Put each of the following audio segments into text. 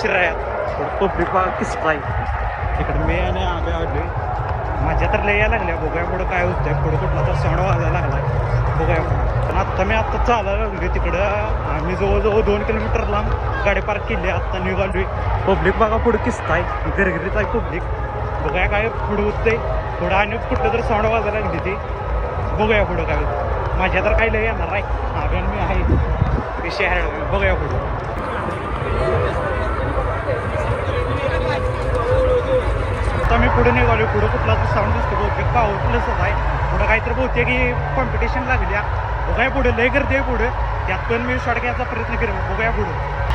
शिरायात public बघा किसताय इकडे मी आणि आम्ही आलोय माझ्या तर लय लागल्या बघूया पुढं काय होतंय. पुढं कुठला तर सण वाजायला लागलाय. बघूया पण आत्ता मी आत्ता चालायला लागलोय तिकडं. आम्ही जवळजवळ दोन किलोमीटर लांब गाडी पार्क केली. आत्ता निघालोय. पब्लिक बघा पुढं किसताय गरगरीत आहे पब्लिक. बघूया काय पुढं होतंय. पुढं आणि कुठलं तर साऊंड वाजायला लागली ती. बघूया पुढं काय होतं माझ्या तर काही लय येणार आहे. आम्ही आणि मी आहे. विषय आहे. बघूया पुढं. आता मी पुढे निघालो पुढे कुठला तर साऊंड दिसतो बहुतेक पावर प्लसच आहे. पुढं काहीतरी बहुतेक की कॉम्पिटिशन लागल्या बघाय पुढे लय गर्दी आहे पुढे. त्यात पण मी शॉर्ट घ्यायचा प्रयत्न करेन बघूया पुढे.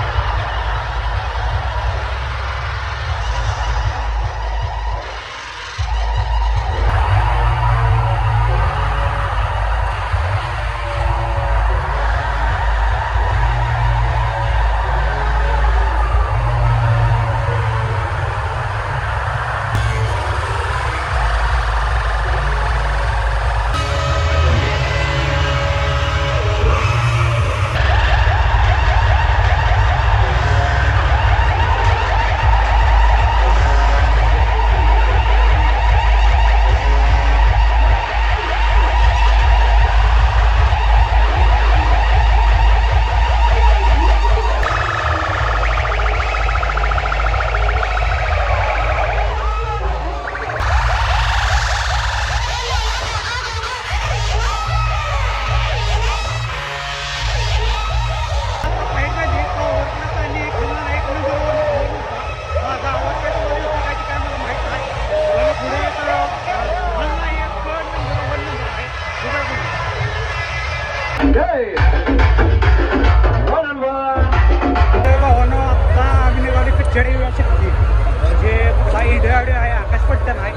आहे आकाश आहे.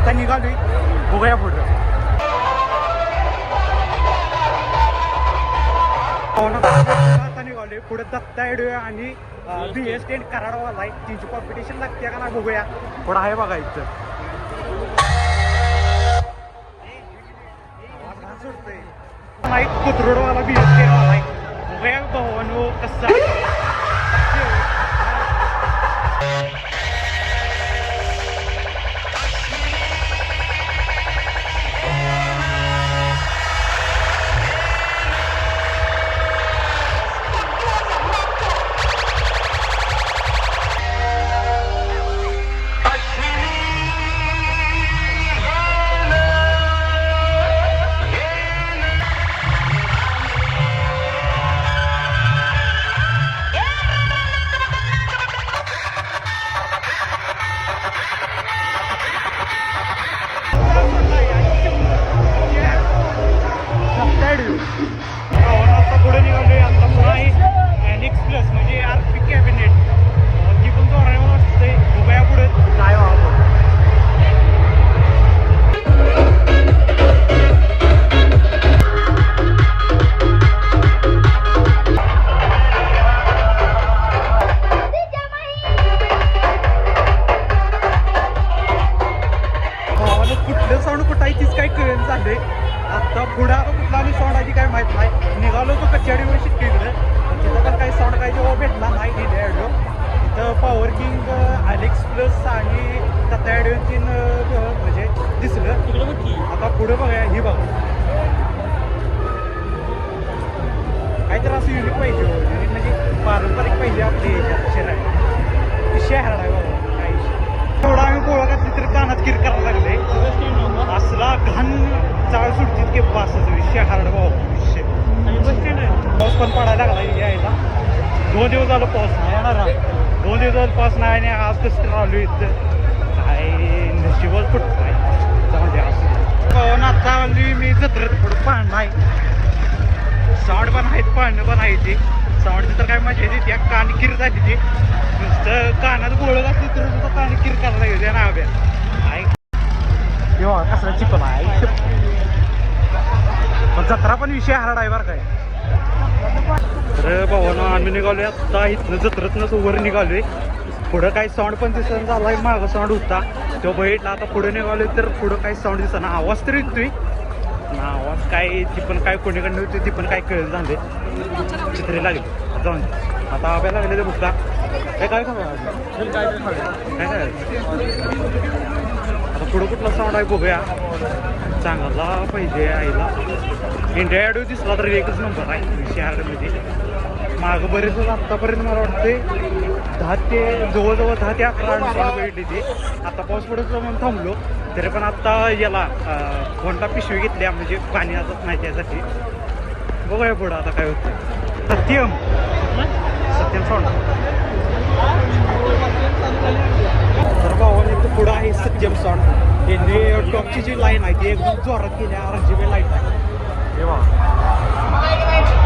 आता निघालोय बघूया पुढं. आता निघालोय. पुढे दत्ता येडूय आणि बी एस टेन कराडवाला आहे. त्यांची कॉम्पिटिशन लागते का ना बघूया. पुढं आहे बघा इथं. नाही कुत्रोडवाला बी एस टेनवाला आहे. बघूया भावानो कसा आता पुढे बघा ही बघा. काहीतरी असं युनिक पाहिजे हो. Unique म्हणजे पारंपरिक पाहिजे आपले शहरात हरड आहे बाबा काय विषय. थोडा आम्ही गोळा घातली तरी कानात किर करायला लागले. असला घाण चाळ सुटतील की पासाचा विषय हरड बाबा विषय. पाऊस पण पडायला लागला यायला. दोन दिवस झालं पाऊस नाही येणार हा. दोन दिवस झालं पाऊस नाही आणि आज कसं तर आलो इथं. पाळणं पण आहे ते साऊंडची तर काय मजा येते त्या कानकीर झाली ती. नुसतं कानात गोळ घातली तर सुद्धा कानकीर करायला गेले ना अभ्या आहे किंवा कसला चिकन आहे पण जत्रा पण विषय हरड आहे बरं काय तर भावानं आम्ही निघालोय आता इथनं जत्रतनंच वर निघालोय. पुढं काही साऊंड पण दिसत झाला मागं साऊंड होता. तो बघितला आता पुढे निघालोय तर पुढं काही साऊंड दिसना. आवाज तर येतोय. काय ती पण काय कोणीकडनं होती ती पण काय कळत झाले चित्रे लागली. जाऊन. आता आब्याला लागले ते बुक्का काय काय खाऊ? काय काय? आता पुढं कुठला साऊंड आहे बघूया. चांगला पाहिजे आईला. इंडिया ॲडो दिसला तर एकच नंबर आहे शहरामध्ये मागं बरेच आत्तापर्यंत मला वाटते दहा ते जवळजवळ दहा ते अकरा अनुसार भेटली ती. आता पाऊस पडत म्हणून थांबलो. तरी पण आत्ता याला कोणता पिशवी घेतली म्हणजे पाणी असत नाही त्यासाठी. बघूया पुढं आता काय होतं सत्यम. सत्यम साऊंड तर भावाने तर पुढं आहे सत्यम साऊंड यांनी टॉपची जी लाईन आहे ती एकदम जोरात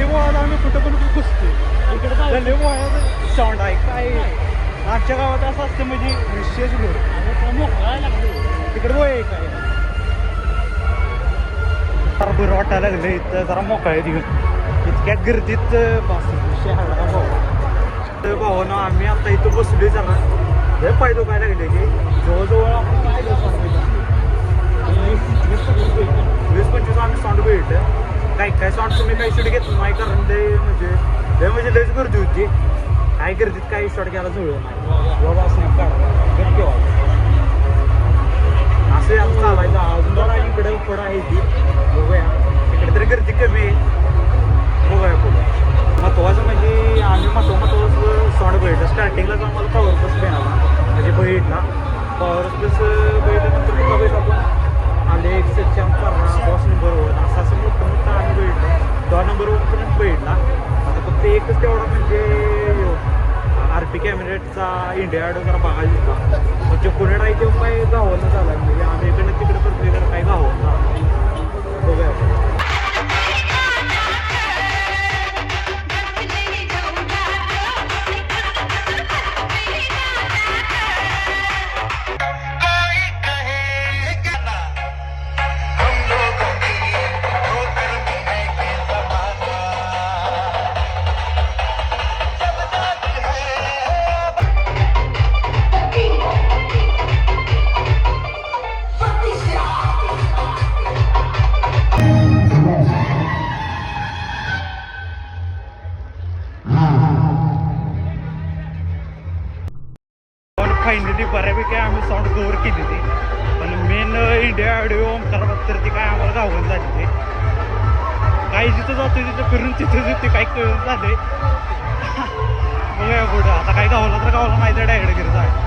गल्ली बोळाला आम्ही कुठं पण घुसतो इकडे गल्ली बोळाला साऊंड आहे काय आमच्या गावात असं असतं म्हणजे विशेष लोक तिकडे आहे काय जरा बरं वाटायला लागलं इथं जरा मोकळा आहे तिकडं इतक्यात गर्दीत बस शहराला भाऊ. तर भावानं आम्ही आता इथं बसलोय जरा. हे पाहिजे काय लागले की. जवळजवळ आपण काय वीस पंचवीस आम्ही काय काय साऊंड तुम्ही काही शूट घेतलं? नाही कारण ते म्हणजे लय म्हणजे लयच गर्दी होती. काय गर्दीत काही शॉट घ्यायला जुळलं नाही. बाबा असं काढा असं यात चालायचं. अजून जरा इकडे पुढं आहे ती बघूया. इकडे तरी गर्दी कमी आहे. बघूया पुढे. महत्वाचं म्हणजे आम्ही महत्त्व महत्वाचं साऊंड भेटलं स्टार्टिंगलाच आम्हाला पॉवर प्लस मिळाला. म्हणजे बहीटला पॉवर प्लस बैठल्यानंतर डेढ़ पण फायनली बऱ्यापैकी आम्ही साऊंड कव्हर केली ती पण मेन इंडिया ऑडिओ ओमकार तर ती काय आम्हाला गावून झाली ते काही जिथं जातोय तिथं फिरून तिथं तिथे काही कळून झालंय बघूया पुढं. आता काही गावला तर गावला नाही तर डायरेक्ट घरी जाय